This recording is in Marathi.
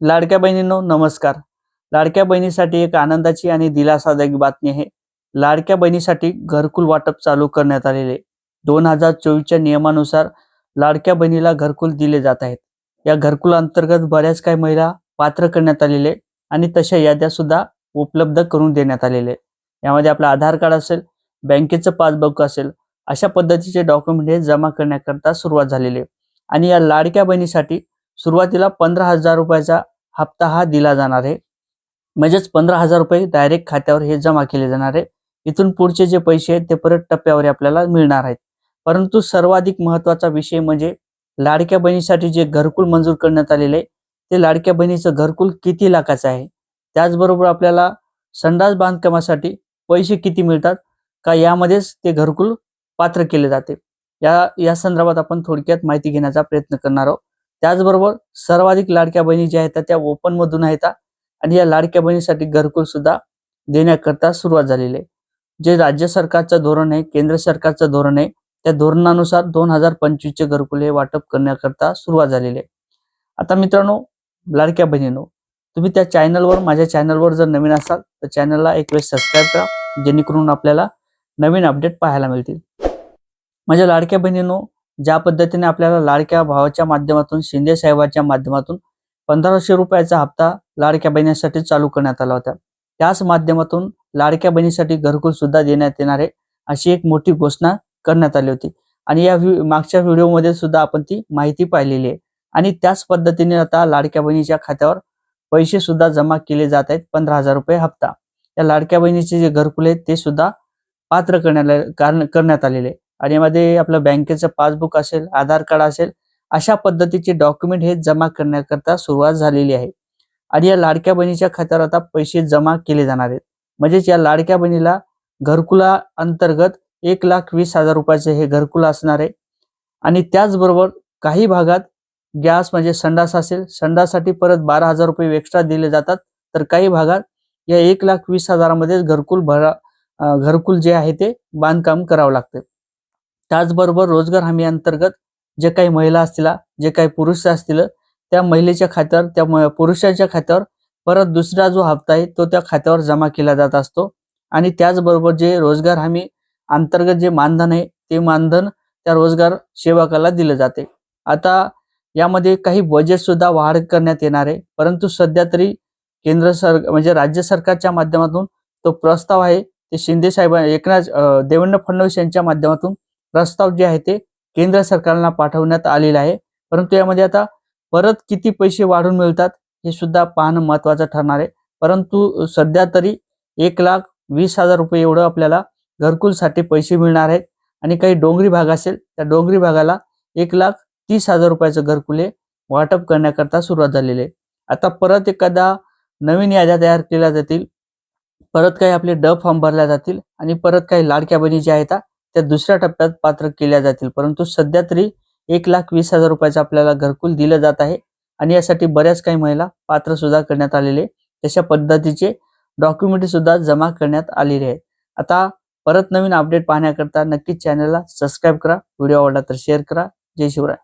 लाडक्या बहिणींनो नमस्कार. लाडक्या बहिणीसाठी एक आनंदाची आणि दिलासादायक बातमी आहे. लाडक्या बहिणीसाठी घरकुल वाटप चालू करण्यात आलेले दोन हजार चोवीसच्या नियमानुसार लाडक्या बहिणीला घरकुल दिले जात आहेत. या घरकुल अंतर्गत बऱ्याच काही महिला पात्र करण्यात आलेले आणि तशा याद्या सुद्धा उपलब्ध करून देण्यात आलेले यामध्ये आपलं आधार कार्ड असेल बँकेचं पासबुक असेल अशा पद्धतीचे डॉक्युमेंट हे जमा करण्याकरता सुरुवात झालेली आहे. आणि या लाडक्या बहिणीसाठी सुरुवातीला पंधरा हजार रुपयाचा हप्ता हा दिला जाणार आहे. म्हणजेच पंधरा हजार रुपये डायरेक्ट खात्यावर हे जमा केले जाणार आहे. इथून पुढचे जे पैसे आहेत ते परत टप्प्यावर आपल्याला मिळणार आहेत. परंतु सर्वाधिक महत्त्वाचा विषय म्हणजे लाडक्या बहिणीसाठी जे घरकुल मंजूर करण्यात आलेले आहे ते लाडक्या बहिणीचं घरकुल किती लाखाचं आहे? त्याचबरोबर आपल्याला संडास बांधकामासाठी पैसे किती मिळतात? का यामध्येच ते घरकुल पात्र केले जाते? या या संदर्भात आपण थोडक्यात माहिती घेण्याचा प्रयत्न करणार आहोत. त्याचबरोबर सर्वाधिक लाडक्या बहिणी ज्या आहेत त्या ओपन मधून आहेत आणि या लाडक्या बहिणीसाठी घरकुल सुद्धा देण्याकरता सुरुवात झालेली आहे. जे राज्य सरकारचं धोरण आहे केंद्र सरकारचं धोरण आहे त्या धोरणानुसार दोन हजार पंचवीसचे घरकुल हे वाटप करण्याकरता सुरुवात झालेली आहे. आता मित्रांनो लाडक्या बहिणीनो तुम्ही त्या चॅनलवर माझ्या चॅनलवर जर नवीन असाल तर चॅनलला एक वेळ सबस्क्राईब करा जेणेकरून आपल्याला नवीन अपडेट पाहायला मिळतील. माझ्या लाडक्या बहिणीनो ज्या पद्धतीने आपल्याला लाडक्या भावाच्या माध्यमातून शिंदे साहेबांच्या माध्यमातून पंधराशे रुपयाचा हप्ता लाडक्या बहिणीसाठी चालू करण्यात आला होता. त्याच माध्यमातून लाडक्या बहिणीसाठी घरकुल सुद्धा देण्यात येणार आहे अशी एक मोठी घोषणा करण्यात आली होती. आणि या व्हि- मागच्या व्हिडिओमध्ये सुद्धा आपण ती माहिती पाहिलेली आहे. आणि त्याच पद्धतीने आता लाडक्या बहिणीच्या खात्यावर पैसे सुद्धा जमा केले जात आहेत पंधरा हजार रुपये हप्ता. या लाडक्या बहिणीचे जे घरकुल आहेत ते सुद्धा पात्र करण्यात करण्यात आलेले आहे. आणि यामध्ये आपलं बँकेचं पासबुक असेल आधार कार्ड असेल अशा पद्धतीचे डॉक्युमेंट हे जमा करण्याकरता सुरुवात झालेली आहे. आणि या लाडक्या बहिणीच्या खात्यावर आता पैसे जमा केले जाणार आहेत. म्हणजेच या लाडक्या बहिणीला घरकुला अंतर्गत एक लाख वीस हजार रुपयाचे हे घरकुल असणार आहे. आणि त्याचबरोबर काही भागात गॅस म्हणजे संडास असेल संडासाठी परत बारा हजार रुपये एक्स्ट्रा दिले जातात. तर काही भागात या एक लाख वीस हजारामध्ये घरकुल भरा घरकुल जे आहे ते बांधकाम करावं लागतं. त्याचबरोबर रोजगार हमी अंतर्गत जे काही महिला असतील जे काही पुरुष असतील त्या महिलेच्या खात्यावर त्या पुरुषाच्या खात्यावर परत दुसरा जो हप्ता आहे तो त्या खात्यावर जमा केला जात असतो. आणि त्याचबरोबर जे रोजगार हमी अंतर्गत जे मानधन आहे ते मानधन त्या रोजगार सेवकाला दिलं जाते. आता यामध्ये काही बजेट सुद्धा वाढ करण्यात येणार आहे परंतु सध्या तरी केंद्र सर म्हणजे राज्य सरकारच्या माध्यमातून तो प्रस्ताव आहे ते शिंदे साहेब एकनाथ देवेंद्र फडणवीस यांच्या माध्यमातून प्रस्ताव जे आहे ते केंद्र सरकारला पाठवण्यात आलेला आहे. परंतु यामध्ये आता परत किती पैसे वाढून मिळतात हे सुद्धा पाहणं महत्वाचं ठरणार आहे. परंतु सध्या तरी एक लाख वीस हजार रुपये एवढं आपल्याला घरकुलसाठी पैसे मिळणार आहेत. आणि काही डोंगरी भाग असेल त्या डोंगरी भागाला एक लाख तीस हजार रुपयाचं घरकुले वाटप करण्याकरता सुरुवात झालेली आहे. आता परत एखादा नवीन याद्या तयार केल्या जातील परत काही आपले ड फॉर्म भरल्या जातील आणि परत काही लाडक्या बहिणी ज्या आहेत त्या दुसऱ्या टप्प्यात पात्र केल्या जातील. परंतु सध्या तरी एक लाख वीस हजार रुपयाचं आपल्याला घरकुल दिलं जात आहे आणि यासाठी बऱ्याच काही महिला पात्र सुद्धा करण्यात आलेले तशा पद्धतीचे डॉक्युमेंट सुद्धा जमा करण्यात आलेले आहेत. आता परत नवीन अपडेट पाहण्याकरता नक्कीच चॅनलला सबस्क्राईब करा. व्हिडिओ आवडला तर शेअर करा. जय शिवराय.